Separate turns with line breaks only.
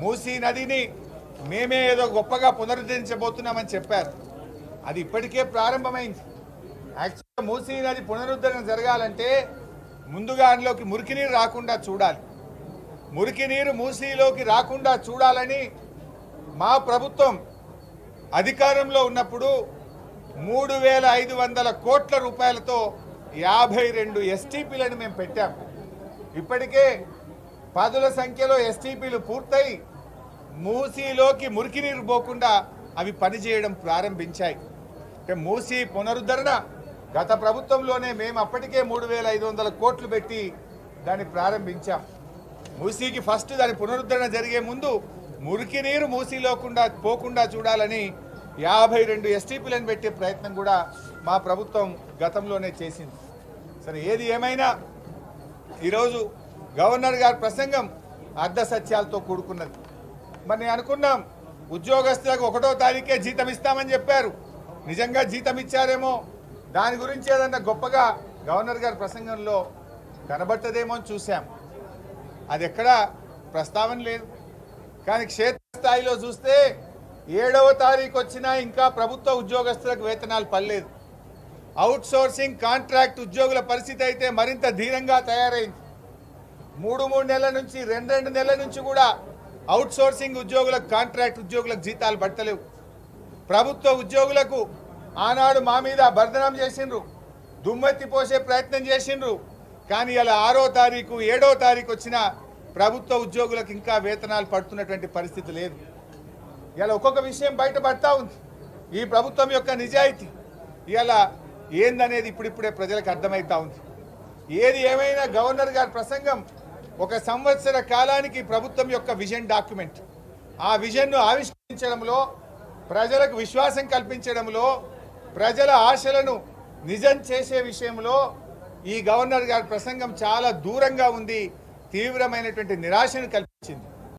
మూసీ నదిని మేమే ఏదో గొప్పగా పునరుద్ధరించబోతున్నామని చెప్పారు. అది ఇప్పటికే ప్రారంభమైంది. యాక్చువల్గా మూసీ నది పునరుద్ధరణ జరగాలంటే ముందుగా అందులోకి మురికి నీరు రాకుండా చూడాలి. మురికి నీరు మూసీలోకి రాకుండా చూడాలని మా ప్రభుత్వం అధికారంలో ఉన్నప్పుడు మూడు వేల ఐదు వందల కోట్ల రూపాయలతో యాభై రెండు ఎస్టీపీలను మేము పెట్టాం. ఇప్పటికే పదుల సంఖ్యలో ఎస్టీపీలు పూర్తయి మూసీలోకి మురికి నీరు పోకుండా అవి పనిచేయడం ప్రారంభించాయి. అంటే మూసీ పునరుద్ధరణ గత ప్రభుత్వంలోనే మేము అప్పటికే మూడు వేల ఐదు వందల కోట్లు పెట్టి దాన్ని ప్రారంభించాం. మూసీకి ఫస్ట్ దాని పునరుద్ధరణ జరిగే ముందు మురికి నీరు మూసీలోకుండా పోకుండా చూడాలని యాభై రెండు ఎస్టీపీలను పెట్టే ప్రయత్నం కూడా మా ప్రభుత్వం గతంలోనే చేసింది. సరే ఏది ఏమైనా ఈరోజు గవర్నర్ గారి ప్రసంగం అర్ధ సత్యాలతో కూడుకున్నది. మరి నేను అనుకున్నాం ఉద్యోగస్తులకు ఒకటో తారీఖే జీతం ఇస్తామని చెప్పారు. నిజంగా జీతం ఇచ్చారేమో? దాని గురించి ఏదన్నా గొప్పగా గవర్నర్ గారి ప్రసంగంలో కనబడుతుందేమో అని చూశాం. అది ఎక్కడా ప్రస్తావన లేదు. కానీ క్షేత్రస్థాయిలో చూస్తే ఏడవ తారీఖు వచ్చినా ఇంకా ప్రభుత్వ ఉద్యోగస్తులకు వేతనాలు పడలేదు. అవుట్సోర్సింగ్ కాంట్రాక్ట్ ఉద్యోగుల పరిస్థితి అయితే మరింత ధీరంగా తయారైంది. మూడు మూడు నెలల నుంచి రెండు రెండు నెలల నుంచి కూడా అవుట్ సోర్సింగ్ ఉద్యోగులకు కాంట్రాక్ట్ ఉద్యోగులకు జీతాలు పడతలేవు ప్రభుత్వ ఉద్యోగులకు ఆనాడు మా మీద బర్ధనం చేసిండ్రు. దుమ్మెత్తి పోసే ప్రయత్నం చేసిండ్రు. కానీ ఇలా ఆరో తారీఖు ఏడో తారీఖు వచ్చిన ప్రభుత్వ ఉద్యోగులకు ఇంకా వేతనాలు పడుతున్నటువంటి పరిస్థితి లేదు. ఇలా ఒక్కొక్క విషయం బయటపడతా ఉంది. ఈ ప్రభుత్వం యొక్క నిజాయితీ ఇలా ఏందనేది ఇప్పుడిప్పుడే ప్రజలకు అర్థమవుతా ఉంది. ఏది ఏమైనా గవర్నర్ గారి ప్రసంగం ఒక సంవత్సర కాలానికి ప్రభుత్వం యొక్క విజన్ డాక్యుమెంట్. ఆ విజన్ను ఆవిష్కరించడంలో ప్రజలకు విశ్వాసం కల్పించడంలో ప్రజల ఆశలను నిజం చేసే విషయంలో ఈ గవర్నర్ గారి ప్రసంగం చాలా దూరంగా ఉంది తీవ్రమైనటువంటి నిరాశను కల్పించింది.